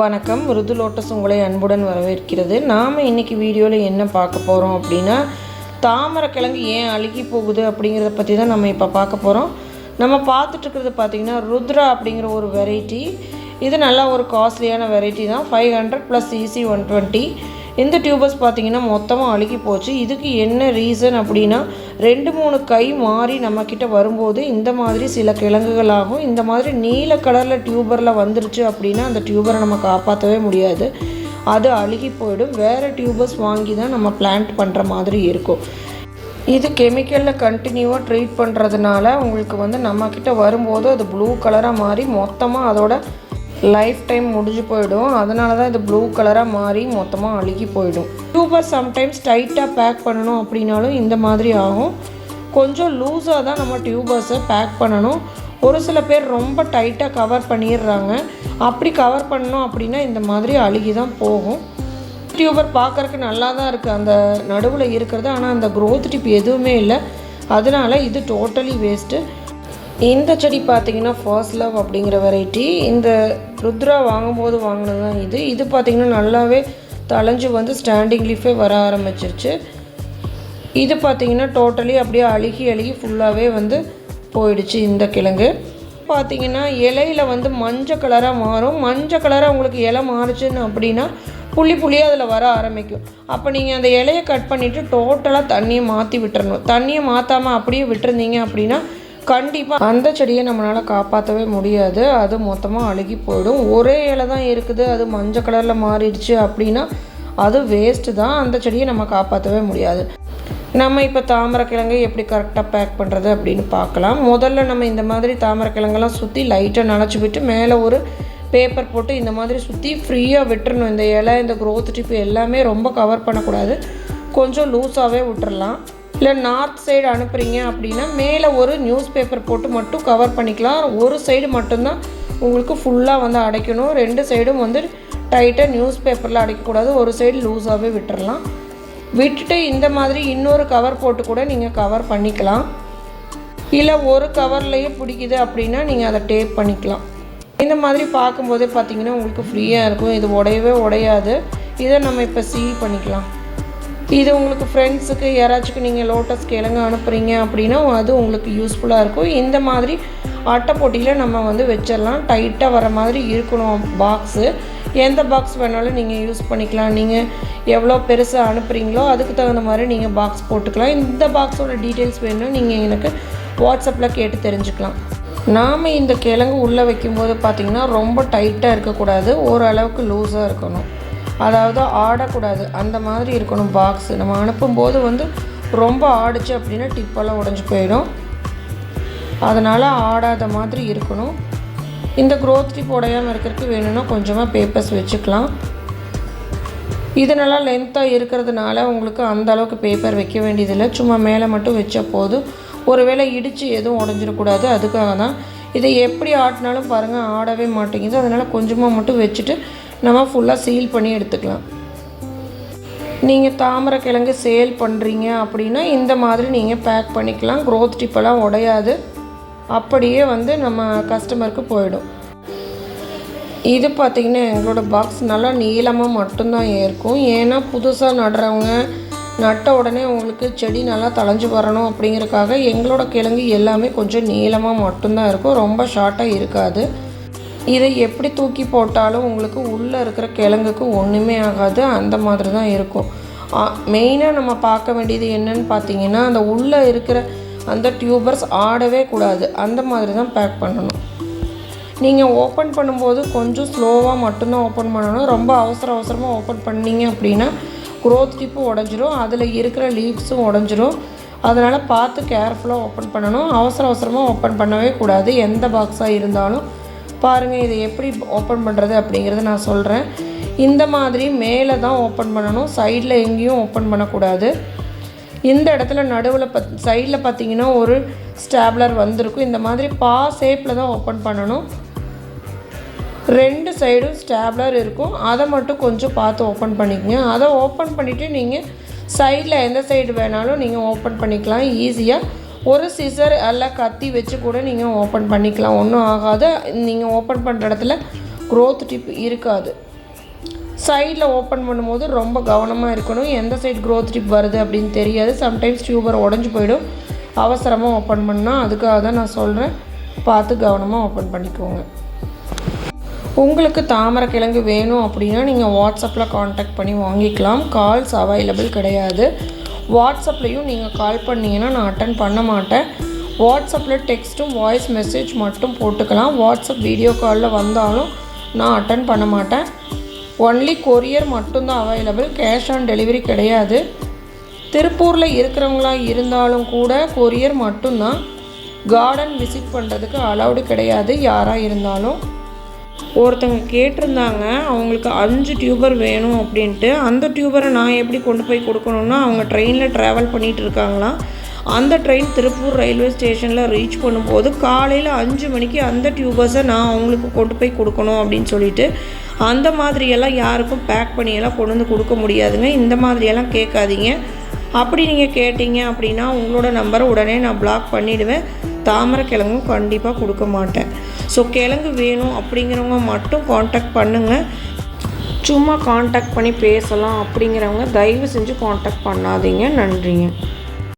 வணக்கம். மிருது லோட்டஸ் உங்களை அன்புடன் வரவேற்கிறது. நாம் இன்றைக்கி வீடியோவில் என்ன பார்க்க போகிறோம் அப்படின்னா தாமரைக்கிழங்கு ஏன் அழுகி போகுது அப்படிங்கிறத பற்றி தான் நம்ம இப்போ பார்க்க போகிறோம் நம்ம பார்த்துட்ருக்கிறது பார்த்திங்கன்னா ருத்ரா அப்படிங்கிற ஒரு வெரைட்டி இது நல்லா ஒரு காஸ்ட்லியான வெரைட்டி தான். ஃபைவ் ஹண்ட்ரட் ப்ளஸ் இசி ஒன் டுவெண்ட்டி இந்த டியூபர்ஸ் பார்த்தீங்கன்னா மொத்தமாக அழுகி போச்சு. இதுக்கு என்ன ரீசன் அப்படின்னா ரெண்டு மூணு கை மாறி நம்மக்கிட்ட வரும்போது இந்த மாதிரி சில கிழங்குகளாகும். இந்த மாதிரி நீல கலரில் டியூபரில் வந்துருச்சு அப்படின்னா அந்த டியூபரை நம்ம காப்பாற்றவே முடியாது. அது அழுகி போயிடும். வேறு டியூபர்ஸ் வாங்கி தான் நம்ம பிளான்ட் பண்ணுற மாதிரி இருக்கும். இது கெமிக்கலில் கண்டினியூவாக ட்ரீட் பண்ணுறதுனால உங்களுக்கு வந்து நம்மக்கிட்ட வரும்போது அது ப்ளூ கலராக மாறி மொத்தமாக அதோட லைஃப் டைம் முடிஞ்சு போயிடும். அதனால தான் இது ப்ளூ கலராக மாறி மொத்தமாக அழுகி போயிடும். டியூபர் சம்டைம்ஸ் டைட்டாக பேக் பண்ணணும் அப்படின்னாலும் இந்த மாதிரி ஆகும். கொஞ்சம் லூஸாக தான் நம்ம டியூபர்ஸை பேக் பண்ணணும். ஒரு சில பேர் ரொம்ப டைட்டாக கவர் பண்ணிடுறாங்க. அப்படி கவர் பண்ணோம் அப்படின்னா இந்த மாதிரி அழுகி தான் போகும். டியூபர் பார்க்கறக்கு நல்லா தான் இருக்குது அந்த நடுவில் இருக்கிறது. ஆனால் அந்த க்ரோத் டிப் எதுவுமே இல்லை. அதனால இது டோட்டலி வேஸ்ட்டு இந்த செடி பார்த்தீங்கன்னா ஃபர்ஸ்ட் லவ் அப்படிங்கிற வெரைட்டி இந்த ருத்ரா வாங்கும்போது வாங்கினது தான் இது. இது பார்த்தீங்கன்னா நல்லாவே தளைஞ்சு வந்து ஸ்டாண்டிங் லீஃபே வர ஆரம்பிச்சிருச்சு. இது பார்த்தீங்கன்னா டோட்டலி அப்படியே அழுகி அழுகி ஃபுல்லாகவே வந்து போயிடுச்சு இந்த கிழங்கு. பார்த்தீங்கன்னா இலையில வந்து மஞ்சள் கலராக மாறும். மஞ்சள் கலராக உங்களுக்கு இலை மாறுச்சுன்னு அப்படின்னா புள்ளி புள்ளியாக அதில் வர ஆரம்பிக்கும். அப்போ நீங்கள் அந்த இலையை கட் பண்ணிவிட்டு டோட்டலாக தண்ணியை மாற்றி விட்டுறணும். தண்ணியை மாற்றாமல் அப்படியே விட்டுருந்தீங்க அப்படின்னா கண்டிப்பாக அந்த செடியை நம்மளால் காப்பாற்றவே முடியாது. அது மொத்தமாக அழுகி போயிடும். ஒரே இலை தான் இருக்குது. அது மஞ்சள் கலரில் மாறிடுச்சு அப்படின்னா அது வேஸ்ட்டு தான். அந்த செடியை நம்ம காப்பாற்றவே முடியாது. நம்ம இப்போ தாமரைக்கிழங்கை எப்படி கரெக்டாக பேக் பண்ணுறது அப்படின்னு பார்க்கலாம். முதல்ல நம்ம இந்த மாதிரி தாமரைக்கிழங்கெல்லாம் சுற்றி லைட்டாக நனைச்சி விட்டு மேலே ஒரு பேப்பர் போட்டு இந்த மாதிரி சுற்றி ஃப்ரீயாக விட்டுறணும். இந்த இலை இந்த க்ரோத் டிப்பு எல்லாமே ரொம்ப கவர் பண்ணக்கூடாது. கொஞ்சம் லூஸாகவே விட்டுறலாம். இல்லை நார்த் சைடு அனுப்புகிறீங்க அப்படின்னா மேலே ஒரு நியூஸ் பேப்பர் போட்டு மட்டும் கவர் பண்ணிக்கலாம். ஒரு சைடு மட்டும்தான் உங்களுக்கு ஃபுல்லாக வந்து அடைக்கணும். ரெண்டு சைடும் வந்து டைட்டாக நியூஸ் பேப்பரில் அடைக்கக்கூடாது. ஒரு சைடு லூஸாகவே விட்டுறலாம். விட்டுட்டு இந்த மாதிரி இன்னொரு கவர் போட்டு கூட நீங்கள் கவர் பண்ணிக்கலாம். இல்லை ஒரு கவர்லேயே பிடிக்குது அப்படின்னா நீங்கள் அதை டேப் பண்ணிக்கலாம். இந்த மாதிரி பார்க்கும்போதே பார்த்தீங்கன்னா உங்களுக்கு ஃப்ரீயாக இருக்கும். இது உடையவே உடையாது. இதை நம்ம இப்போ சீல் பண்ணிக்கலாம். இது உங்களுக்கு ஃப்ரெண்ட்ஸுக்கு யாராச்சுக்கு நீங்கள் லோட்டஸ் கிழங்கு அனுப்புகிறீங்க அப்படின்னா அது உங்களுக்கு யூஸ்ஃபுல்லாக இருக்கும். இந்த மாதிரி அட்டை போட்டியில் நம்ம வந்து வச்சிடலாம். டைட்டாக வர மாதிரி இருக்கணும் பாக்ஸு எந்த பாக்ஸ் வேணாலும் நீங்கள் யூஸ் பண்ணிக்கலாம். நீங்கள் எவ்வளோ பெருசாக அனுப்புகிறீங்களோ அதுக்கு தகுந்த மாதிரி நீங்கள் பாக்ஸ் போட்டுக்கலாம். இந்த பாக்ஸோட டீட்டெயில்ஸ் வேணும் நீங்கள் எனக்கு வாட்ஸ்அப்பில் கேட்டு தெரிஞ்சுக்கலாம். நாம் இந்த கிழங்கு உள்ளே வைக்கும்போது பார்த்திங்கன்னா ரொம்ப டைட்டாக இருக்கக்கூடாது. ஓரளவுக்கு லூஸாக இருக்கணும். அதாவது ஆடக்கூடாது. அந்த மாதிரி இருக்கணும் பாக்ஸ் நம்ம அனுப்பும்போது வந்து ரொம்ப ஆடுச்சு அப்படின்னா டிப்பெல்லாம் உடஞ்சி போயிடும். அதனால் ஆடாத மாதிரி இருக்கணும். இந்த க்ரோத் டிப் உடையாமல் இருக்கிறதுக்கு வேணும்னா கொஞ்சமாக பேப்பர்ஸ் வச்சுக்கலாம். இது நல்லா லென்த்தாக இருக்கிறதுனால உங்களுக்கு அந்த அளவுக்கு பேப்பர் வைக்க வேண்டியதில்லை. சும்மா மேலே மட்டும் வச்ச போதும். ஒருவேளை இடித்து எதுவும் உடஞ்சிடக்கூடாது. அதுக்காக தான் இதை எப்படி ஆட்டினாலும் பாருங்கள் ஆடவே மாட்டேங்குது. அதனால் கொஞ்சமாக மட்டும் வச்சுட்டு நம்ம ஃபுல்லாக சீல் பண்ணி எடுத்துக்கலாம். நீங்கள் தாமரை கிழங்கு சேல் பண்ணுறீங்க அப்படின்னா இந்த மாதிரி நீங்கள் பேக் பண்ணிக்கலாம். க்ரோத் டிப்பெல்லாம் உடையாது. அப்படியே வந்து நம்ம கஸ்டமருக்கு போயிடும். இது பார்த்திங்கன்னா எங்களோட பாக்ஸ் நல்லா நீளமாக மட்டும்தான் இருக்கும் ஏன்னா புதுசாக நடுறவங்க நட்ட உடனே உங்களுக்கு செடி நல்லா தளைஞ்சு வரணும் அப்படிங்கிறக்காக எங்களோட கிழங்கு எல்லாமே கொஞ்சம் நீளமாக மட்டும்தான் இருக்கும். ரொம்ப ஷார்ட்டாக இருக்காது. இதை எப்படி தூக்கி போட்டாலும் உங்களுக்கு உள்ளே இருக்கிற கிழங்குக்கு ஒன்றுமே ஆகாது. அந்த மாதிரி தான் இருக்கும் மெயினாக நம்ம பார்க்க வேண்டியது என்னன்னு பார்த்தீங்கன்னா அந்த உள்ளே இருக்கிற அந்த டியூபர்ஸ் ஆடவே கூடாது. அந்த மாதிரி தான் பேக் பண்ணணும். நீங்கள் ஓப்பன் பண்ணும்போது கொஞ்சம் ஸ்லோவாக மட்டும்தான் ஓப்பன் பண்ணணும். ரொம்ப அவசர அவசரமாக ஓப்பன் பண்ணீங்க அப்படின்னா குரோத் டிப்பு உடஞ்சிரும். அதில் இருக்கிற லீவ்ஸும் உடஞ்சிரும். அதனால் பார்த்து கேர்ஃபுல்லாக ஓப்பன் பண்ணணும். அவசர அவசரமாக ஓப்பன் பண்ணவே கூடாது. எந்த பாக்ஸாக இருந்தாலும் பாருங்கள் இதை எப்படி ஓப்பன் பண்ணுறது அப்படிங்கிறத நான் சொல்கிறேன் இந்த மாதிரி மேலே தான் ஓப்பன் பண்ணணும். சைடில் எங்கேயும் ஓப்பன் பண்ணக்கூடாது. இந்த இடத்துல நடுவில் பத் சைடில் பார்த்தீங்கன்னா ஒரு ஸ்டாப்லர் வந்திருக்கும். இந்த மாதிரி பா ஷேப்பில் தான் ஓப்பன் பண்ணணும். ரெண்டு சைடும் ஸ்டாப்லர் இருக்கும். அதை மட்டும் கொஞ்சம் பார்த்து ஓப்பன் பண்ணிக்கங்க. அதை ஓப்பன் பண்ணிவிட்டு நீங்கள் சைடில் எந்த சைடு வேணாலும் நீங்கள் ஓப்பன் பண்ணிக்கலாம். ஈஸியாக ஒரு சிசர் அல்ல கத்தி வச்சு கூட நீங்கள் ஓப்பன் பண்ணிக்கலாம். ஒன்றும் ஆகாது. நீங்கள் ஓப்பன் பண்ணுற இடத்துல க்ரோத் டிப் இருக்காது. சைடில் ஓப்பன் பண்ணும்போது ரொம்ப கவனமாக இருக்கணும். எந்த சைடு க்ரோத் டிப் வருது அப்படின்னு தெரியாது. சம்டைம்ஸ் டியூபர் உடஞ்சி போயிடும். அவசரமாக ஓப்பன் பண்ணால் அதுக்காக தான் நான் சொல்கிறேன் பார்த்து கவனமாக ஓப்பன் பண்ணிக்கோங்க. உங்களுக்கு தாமரை கிழங்கு வேணும் அப்படின்னா நீங்கள் வாட்ஸ்அப்பில் காண்டாக்ட் பண்ணி வாங்கிக்கலாம். கால்ஸ் அவைலபிள் கிடையாது. வாட்ஸ்அப்லேயும் நீங்கள் கால் பண்ணிங்கன்னா நான் அட்டன் பண்ண மாட்டேன். வாட்ஸ்அப்பில் டெக்ஸ்ட்டும் வாய்ஸ் மெசேஜ் மட்டும் போட்டுக்கலாம். வாட்ஸ்அப் வீடியோ காலில் வந்தாலும் நான் அட்டன் பண்ண மாட்டேன். ஒன்லி கொரியர் மட்டும்தான் அவைலபிள் கேஷ் ஆன் டெலிவரி கிடையாது. திருப்பூரில் இருக்கிறவங்களா இருந்தாலும் கூட கொரியர் மட்டும்தான். கார்டன் விசிட் பண்ணுறதுக்கு அலௌடு கிடையாது. யாராக இருந்தாலும். ஒருத்தங்க கேட்டிருந்தாங்க அவங்களுக்கு அஞ்சு டியூபர் வேணும் அப்படின்ட்டு. அந்த டியூபரை நான் எப்படி கொண்டு போய் கொடுக்கணுன்னா அவங்க ட்ரெயினில் ட்ராவல் பண்ணிகிட்டு இருக்காங்களாம் அந்த ட்ரெயின் திருப்பூர் ரயில்வே ஸ்டேஷனில் ரீச் பண்ணும்போது காலையில் அஞ்சு மணிக்கு அந்த டியூபர்ஸை நான் அவங்களுக்கு கொண்டு போய் கொடுக்கணும் அப்படின்னு சொல்லிட்டு அந்த மாதிரியெல்லாம் யாருக்கும் பேக் பண்ணியெல்லாம் கொண்டு வந்து கொடுக்க முடியாதுங்க. இந்த மாதிரியெல்லாம் கேட்காதீங்க. அப்படி நீங்கள் கேட்டீங்க அப்படின்னா உங்களோட நம்பரை உடனே நான் பிளாக் பண்ணிவிடுவேன் தாமரை கிழங்கும் கண்டிப்பாக கொடுக்க மாட்டேன். ஸோ கிழங்கு வேணும் அப்படிங்கிறவங்க மட்டும் காண்டாக்ட் பண்ணுங்கள் சும்மா காண்டாக்ட் பண்ணி பேசலாம் அப்படிங்கிறவங்க தயவு செஞ்சு காண்டாக்ட் பண்ணாதீங்க. நன்றிங்க.